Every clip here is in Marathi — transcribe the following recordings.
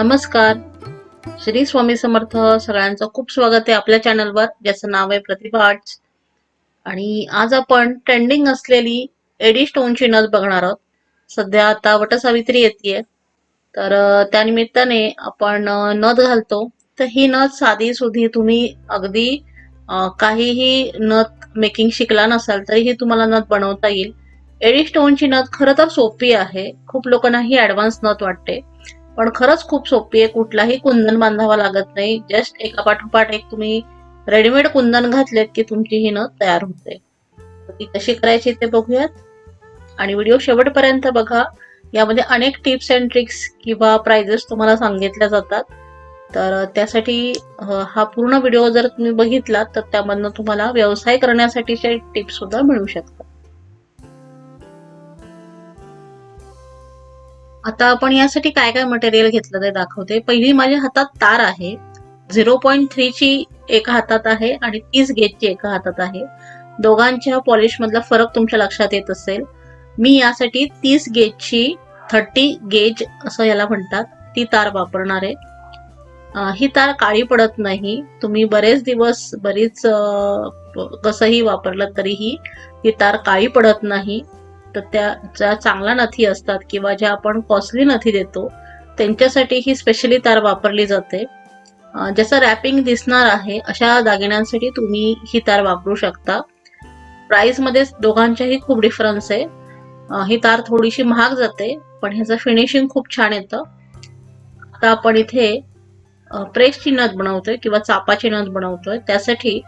नमस्कार. श्री स्वामी समर्थ सगळ्यांचं खूप स्वागत आहे आपल्या चॅनलवर ज्याचं नाव आहे प्रतिभा आर्ट्स आणि आज आपण ट्रेंडिंग असलेली एडी स्टोनची नथ बघणार आहोत. सध्या आता वटसावित्री येते तर त्यानिमित्ताने आपण नथ घालतो. तर ही नथ साधी सुधी तुम्ही अगदी काहीही नथ मेकिंग शिकला नसाल तरीही तुम्हाला नथ बनवता येईल. एडी स्टोनची नथ खरं तर सोपी आहे. खूप लोकांना ही ऍडव्हान्स नथ वाटते. पण खरंच खूप सोपी आहे. कुठलाही कुंदन बांधावा लागत नाही. जस्ट एका पाठोपाठ एक तुम्ही रेडीमेड कुंदन घातलेत की तुमची ही नथ तयार होते. ती कशी करायची ते बघूयात. आणि व्हिडिओ शेवटपर्यंत बघा. यामध्ये अनेक टिप्स अँड ट्रिक्स किंवा प्राइजेस तुम्हाला सांगितल्या जातात. तर त्यासाठी हा पूर्ण व्हिडिओ जर तुम्ही बघितला तर त्यामधनं तुम्हाला व्यवसाय करण्यासाठीचे टिप्स सुद्धा मिळू शकतात. आता आपण यासाठी काय काय मटेरियल घेतलं ते दाखवते. पहिली माझ्या हातात तार आहे. झिरो पॉईंट थ्रीची एका हातात आहे आणि तीस गेजची एका हातात आहे. दोघांच्या पॉलिशमधला फरक तुमच्या लक्षात येत असेल. मी यासाठी तीस गेजची थर्टी गेज असं याला म्हणतात. ती तार वापरणार आहे. ही तार काळी पडत नाही. तुम्ही बरेच दिवस बरीच कसंही वापरलं तरीही ही तार काळी पडत नाही. तर त्या ज्या चांगल्या नथी असतात किंवा ज्या आपण कॉस्टली नथी देतो त्यांच्यासाठी ही स्पेशली तार वापरली जाते. जसं ज्याचं रॅपिंग दिसणार आहे अशा दागिन्यांसाठी तुम्ही ही तार वापरू शकता. प्राइसमध्ये दोघांच्याही खूप डिफरन्स आहे. ही तार थोडीशी महाग जाते पण ह्याचं फिनिशिंग खूप छान येतं. आता आपण इथे प्रेस प्रेसची नथ बनवतोय किंवा चापाची नथ बनवतोय. त्यासाठी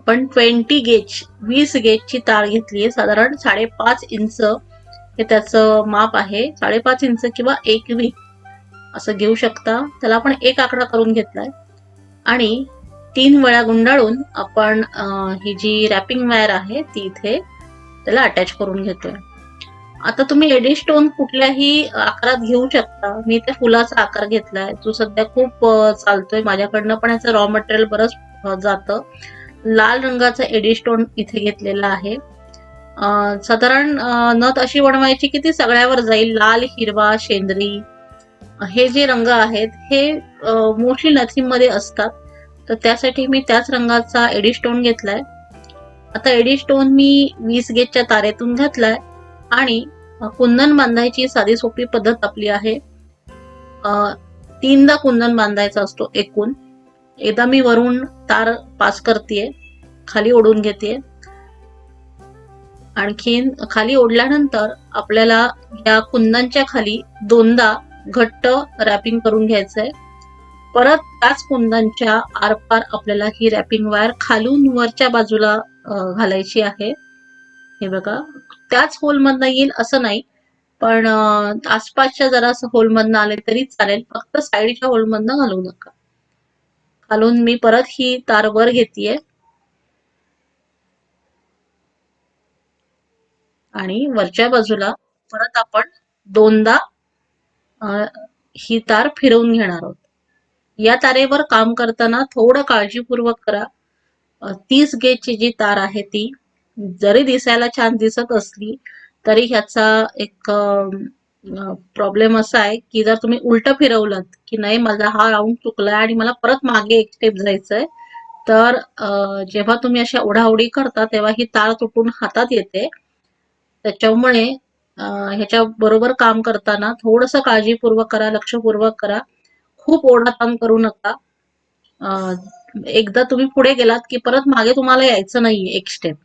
आपण ट्वेंटी गेज वीस गेजची तार घेतली आहे साधारण साडेपाच इंच हे त्याचं माप आहे. साडेपाच इंच किंवा एक वी असं घेऊ शकता. त्याला आपण एक आकडा करून घेतलाय. आणि तीन वेळा गुंडाळून आपण ही जी रॅपिंग वायर आहे ती इथे त्याला अटॅच करून घेतोय. आता तुम्ही एडी स्टोन कुठल्याही आकारात घेऊ शकता. मी त्या फुलाचा आकार घेतलाय. जो सध्या खूप चालतोय. माझ्याकडनं पण याचं रॉ मटेरियल बरंच जातं. लाल रंगाचा एडी स्टोन इथे घेतलेला आहे. साधारण नथ अशी बनवायची की ती सगळ्यावर जाईल. लाल हिरवा शेंद्री हे जे रंग आहेत हे मोस्टली नथीमध्ये असतात. तर त्यासाठी मी त्याच रंगाचा एडी स्टोन घेतलाय. आता एडी स्टोन मी वीस गेजच्या तारेतून घातलाय आणि कुंदन बांधायची साधी सोपी पद्धत आपली आहे. तीनदा कुंदन बांधायचा असतो एकूण. एकदा मी वरून तार पास करतेय खाली ओढून घेते आणखीन खाली ओढल्यानंतर आपल्याला या कुंदांच्या खाली दोनदा घट्ट रॅपिंग करून घ्यायचंय. परत त्याच कुंदांच्या आरपार आपल्याला ही रॅपिंग वायर खालून वरच्या बाजूला घालायची आहे. हे बघा त्याच होलमधनं येईल असं नाही पण आसपासच्या जरा होलमधनं आले तरी चालेल. फक्त साईडच्या होलमधनं घालू नका. घालून मी परत ही तार वर घेतेय. आणि वरच्या बाजूला परत आपण दोनदा ही तार फिरवून घेणार आहोत. या तारेवर काम करताना थोडं काळजीपूर्वक करा. तीस गेजची जी तार आहे ती जरी दिसायला छान दिसत असली तरी ह्याचा एक प्रॉब्लेम असा आहे की जर तुम्ही उलट फिरवलं की नाही माझा हा राऊंड चुकलाय आणि मला परत मागे एक स्टेप जायचंय तर जेव्हा तुम्ही अशा ओढाओढी करता तेव्हा ही तार तुटून हातात येते. त्याच्यामुळे ह्याच्या बरोबर काम करताना थोडस काळजीपूर्वक करा लक्षपूर्वक करा. खूप ओढाताण करू नका. एकदा तुम्ही पुढे गेलात की परत मागे तुम्हाला यायचं नाहीये एक स्टेप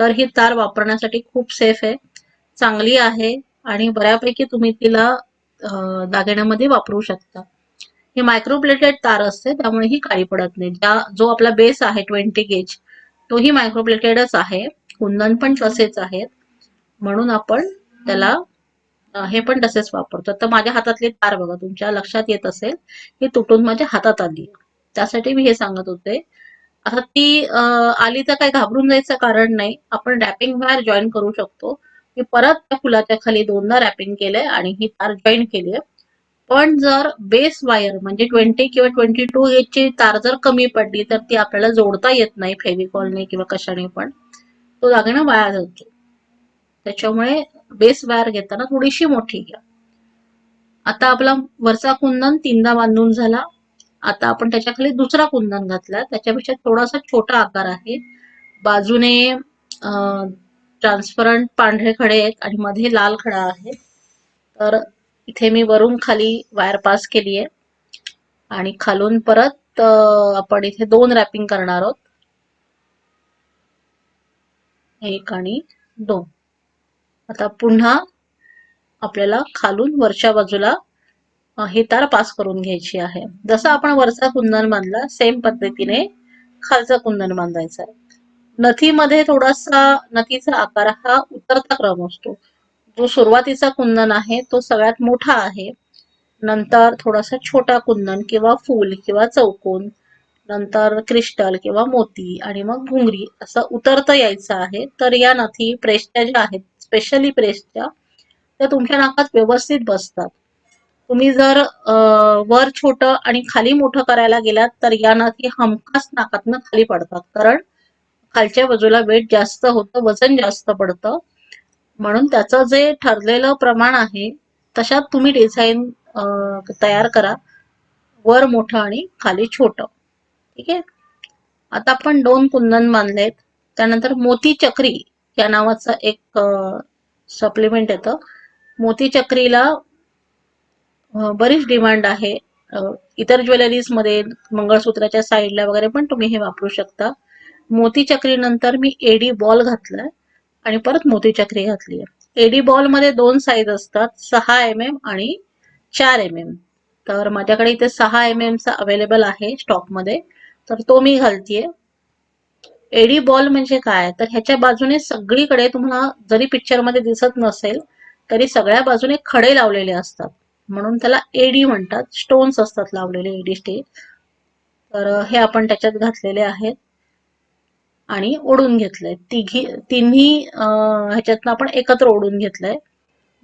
तर ही तार वापरण्यासाठी खूप सेफ आहे. चांगली आहे. आणि बऱ्यापैकी तुम्ही तिला दागिन्यामध्ये वापरू शकता. ही मायक्रोप्लेटेड तार असते त्यामुळे ही काळी पडत नाही. ज्या जो आपला बेस आहे ट्वेंटी गेज तोही मायक्रोप्लेटेडच आहे. कुंदन पण तसेच आहेत. म्हणून आपण त्याला हे पण तसेच वापरतो. तर माझ्या हातातली तार बघा तुमच्या लक्षात येत असेल ही तुटून माझ्या हातात आली. त्यासाठी मी हे सांगत होते. आता ती आली तर काही घाबरून जायचं कारण नाही. आपण रॅपिंग वायर जॉईन करू शकतो. की परत त्या फुलाच्या खाली दोनदा रॅपिंग केलंय आणि ही तार जॉईन केली आहे पण जर बेस वायर म्हणजे ट्वेंटी किंवा ट्वेंटी टू ची तार जर कमी पडली तर ती आपल्याला जोडता येत नाही फेविकॉलने किंवा कशाने पण. तो दागिना वाया जातो. त्याच्यामुळे बेस वायर घेताना थोडीशी मोठी घ्या. आता आपला वरचा कुंदन तीनदा बांधून झाला. आता आपण त्याच्याखाली दुसरा कुंदन घातला. त्याच्यापेक्षा थोडासा छोटा आकार आहे. बाजूने ट्रान्सपरंट पांढरे खडे आहेत आणि मध्ये लाल खडा आहे. तर इथे मी वरून खाली वायर पास केली आहे. आणि खालून परत आपण इथे दोन रॅपिंग करणार आहोत. एक आणि दोन. आता पुन्हा आपल्याला खालून वरच्या बाजूला हे ही तार पास करून घ्यायची आहे. जसं आपण वरचा कुंदन बांधला सेम पद्धतीने खालचा कुंदन बांधायचा आहे. नथीमध्ये थोडासा नथीचा आकार हा उतरता क्रम असतो. जो सुरुवातीचा कुंदन आहे तो सगळ्यात मोठा आहे. नंतर थोडासा छोटा कुंदन किंवा फूल किंवा चौकोन. नंतर क्रिस्टल किंवा मोती आणि मग घुंगरी असं उतरता यायचं आहे. तर या नथी प्रेसच्या ज्या आहेत स्पेशली प्रेसच्या त्या तुमच्या नाकात व्यवस्थित बसतात. तुम्ही जर वर छोटं आणि खाली मोठं करायला गेलात तर या नथी हमखास नाकातनं खाली पडतात. कारण खालच्या बाजूला वेट जास्त होतं वजन जास्त पडतं. म्हणून त्याचं जे ठरलेलं प्रमाण आहे तशात तुम्ही डिझाईन तयार करा. वर मोठं आणि खाली छोट. ठीक आहे? आता आपण दोन कुंदन बांधलेत. त्यानंतर मोती चक्री या नावाचं एक सप्लिमेंट येतं. मोती चक्रीला बरीच डिमांड आहे. इतर ज्वेलरीजमध्ये मंगळसूत्राच्या साईडला वगैरे पण तुम्ही हे वापरू शकता. मोती चक्रीनंतर मी एडी बॉल घातलाय आणि परत मोती चक्री घातली. आहे एडी बॉलमध्ये दोन साईज असतात सहा एम एम आणि चार एम एम तर माझ्याकडे इथे सहा एम एम चा अवेलेबल आहे स्टॉकमध्ये. तर तो मी घालतीये. एडी बॉल म्हणजे काय? तर ह्याच्या बाजूने सगळीकडे तुम्हाला जरी पिक्चरमध्ये दिसत नसेल तरी सगळ्या बाजूने खडे लावलेले असतात. म्हणून त्याला एडी म्हणतात. स्टोन्स असतात लावलेले एडी स्टेज तर हे आपण त्याच्यात घातलेले आहेत. आणि ओढून घेतलंय. तिघी तिन्ही ह्याच्यातनं आपण एकत्र ओढून घेतलंय.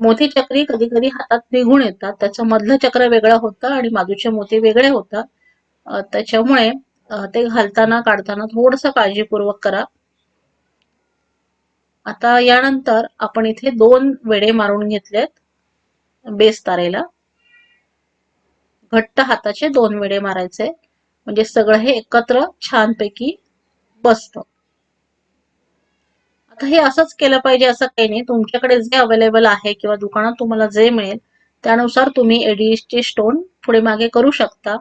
मोती चक्री कधी कधी हातात निघून येतात. त्याचं मधलं चक्र वेगळं होतं आणि बाजूचे मोती वेगळे होतात. त्याच्यामुळे ते घालताना काढताना थोडस काळजीपूर्वक करा. आता यानंतर आपण इथे दोन वेडे मारून घेतलेत. बेस तारेला. घट्ट हाताचे दोन वेडे मारायचे. म्हणजे सगळं हे एकत्र छानपैकी बसतं. आता हे असंच केलं पाहिजे असं काही नाही. तुमच्याकडे जे अवेलेबल आहे किंवा दुकानात तुम्हाला जे मिळेल त्यानुसार तुम्ही एडीएसचे स्टोन पुढे मागे करू शकता.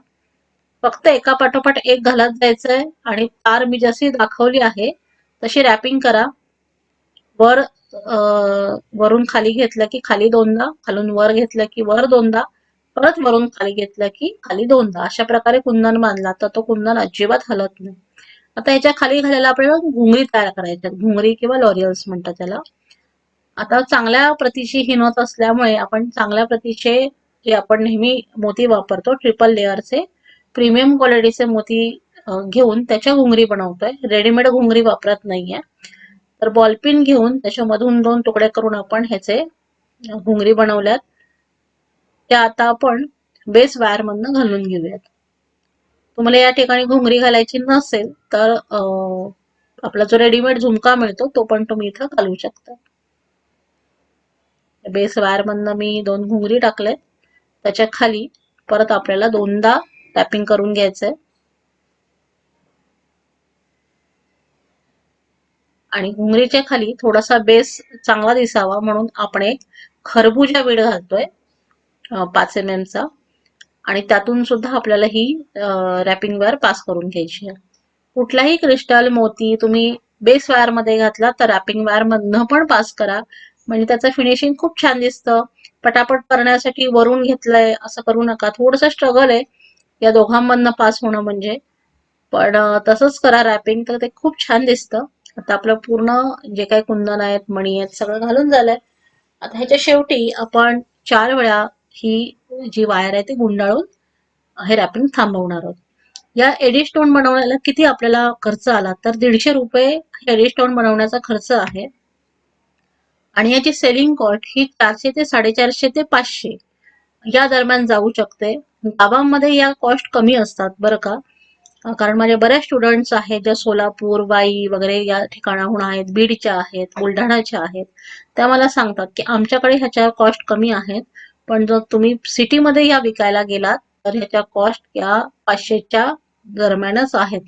फक्त एका पाठोपाठ एक घालत जायचंय आणि तार मी जशी दाखवली आहे तशी रॅपिंग करा. वर वरून खाली घेतलं की खाली दोनदा खालून वर घेतलं की वर दोनदा परत वरून खाली घेतलं की खाली दोनदा. अशा प्रकारे कुंदन बांधला तर तो कुंदन अजिबात हलत नाही. आता याच्या खाली घालायला आपल्याला घुंगरी तयार करायच्या घुंगरी किंवा लॉरियल्स म्हणतात त्याला. आता चांगल्या प्रतीची हिनवत असल्यामुळे आपण चांगल्या प्रतीचे जे आपण नेहमी मोती वापरतो ट्रिपल लेअरचे प्रीमियम क्वालिटीचे मोती घेऊन त्याच्या घुंगरी बनवतोय. रेडीमेड घुंगरी वापरत नाहीये. तर बॉलपिन घेऊन त्याच्यामधून दोन तुकडे करून आपण ह्याचे घुंगरी बनवल्यात. त्या आता आपण बेस वायर मधनं घालून घेऊयात. तुम्हाला या ठिकाणी घुंगरी घालायची नसेल तर आपला जो रेडीमेड झुमका मिळतो तो पण तुम्ही इथं घालू शकता. बेस वायर मधनं मी दोन घुंगरी टाकले त्याच्याखाली परत आपल्याला दोनदा टॅपिंग करून घ्यायचंय. आणि घुंगरीच्या खाली थोडासा बेस चांगला दिसावा म्हणून आपण एक खरबूजा बीड घालतोय पाच पाच एम चा. आणि त्यातून सुद्धा आपल्याला ही रॅपिंग वायर पास करून घ्यायची आहे. कुठलाही क्रिस्टल मोती तुम्ही बेस वायरमध्ये घातला तर रॅपिंग वायर मधनं पण पास करा. म्हणजे त्याचं फिनिशिंग खूप छान दिसतं. पटापट करण्यासाठी वरून घेतलंय असं करू नका. थोडंसं स्ट्रगल आहे. या दोघांमधनं पास होणं म्हणजे. पण तसंच करा रॅपिंग तर ते खूप छान दिसतं. आता आपलं पूर्ण जे काही कुंदन आहेत मणी आहेत सगळं घालून झालंय. आता ह्याच्या शेवटी आपण चार वेळा ही जी वायर आहे ती गुंडाळून हे रॅपिंग थांबवणार आहोत. या एडी स्टोन बनवण्याला किती आपल्याला खर्च आला? तर दीडशे रुपये एडी स्टोन बनवण्याचा खर्च आहे. आणि याची सेलिंग कॉस्ट ही चारशे ते साडेचारशे ते पाचशे या दरम्यान जाऊ शकते. गावांमध्ये या कॉस्ट कमी असतात बरं का? कारण माझे बऱ्याच स्टुडंट्स आहेत ज्या सोलापूर वाई वगैरे या ठिकाणाहून आहेत बीडच्या आहेत बुलढाणाच्या आहेत. त्या मला सांगतात की आमच्याकडे ह्याच्या कॉस्ट कमी आहेत. पण जर तुम्ही सिटीमध्ये ह्या विकायला गेलात तर ह्याच्या कॉस्ट या पाचशेच्या दरम्यानच आहेत.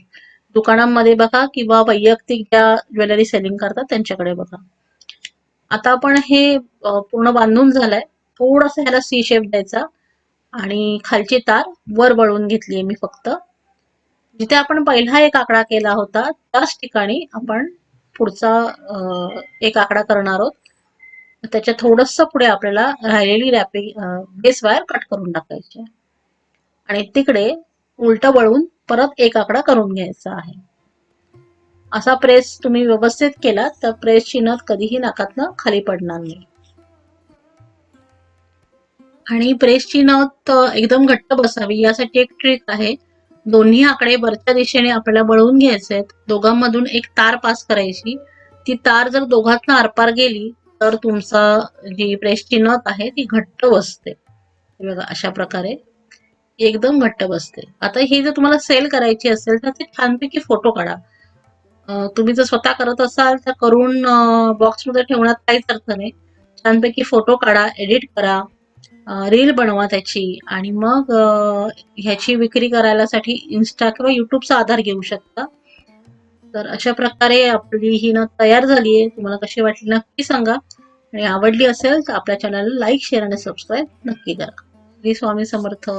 दुकानांमध्ये बघा किंवा वैयक्तिक ज्या ज्वेलरी सेलिंग करतात त्यांच्याकडे बघा. आता आपण हे पूर्ण बांधून झालंय. थोडस ह्याला सी शेप द्यायचा आणि खालची तार वर वळून घेतलीये मी फक्त. जिथे आपण पहिला एक आकडा केला होता त्याच ठिकाणी आपण पुढचा एक आकडा करणार आहोत. त्याच्या थोडस पुढे आपल्याला राहिलेली रॅपिंग बेस वायर कट करून टाकायची. आणि तिकडे उलट वळून परत एक आकडा करून घ्यायचा आहे. असा प्रेस तुम्ही व्यवस्थित केला तर प्रेसची नथ कधीही नाकातनं खाली पडणार नाही. आणि प्रेसची नथ एकदम घट्ट बसावी यासाठी एक ट्रिक आहे. दोन्ही आकडे वरच्या दिशेने आपल्याला वळवून घ्यायचे आहेत दोघांमधून एक तार पास करायची. ती तार जर दोघातनं आरपार गेली तर तुमचा जी प्रेसची नथ आहे ती घट्ट बसते. बघा अशा प्रकारे एकदम घट्ट बसते. आता ही जर तुम्हाला सेल करायची असेल तर ते छानपैकी फोटो काढा. तुम्ही जर स्वतः करत असाल तर करून बॉक्समध्ये ठेवण्यात काहीच अर्थ नाही. छानपैकी फोटो काढा एडिट करा रील बनवा त्याची. आणि मग ह्याची विक्री करायलासाठी इन्स्टा किंवा युट्यूबचा आधार घेऊ शकता. तर अशा प्रकारे आपली ही ना तयार झाली आहे तुम्हाला कशी वाटली नक्की सांगा. आणि आवडली असेल तर आपल्या चॅनलला लाईक शेअर आणि सबस्क्राईब नक्की करा. श्री स्वामी समर्थ.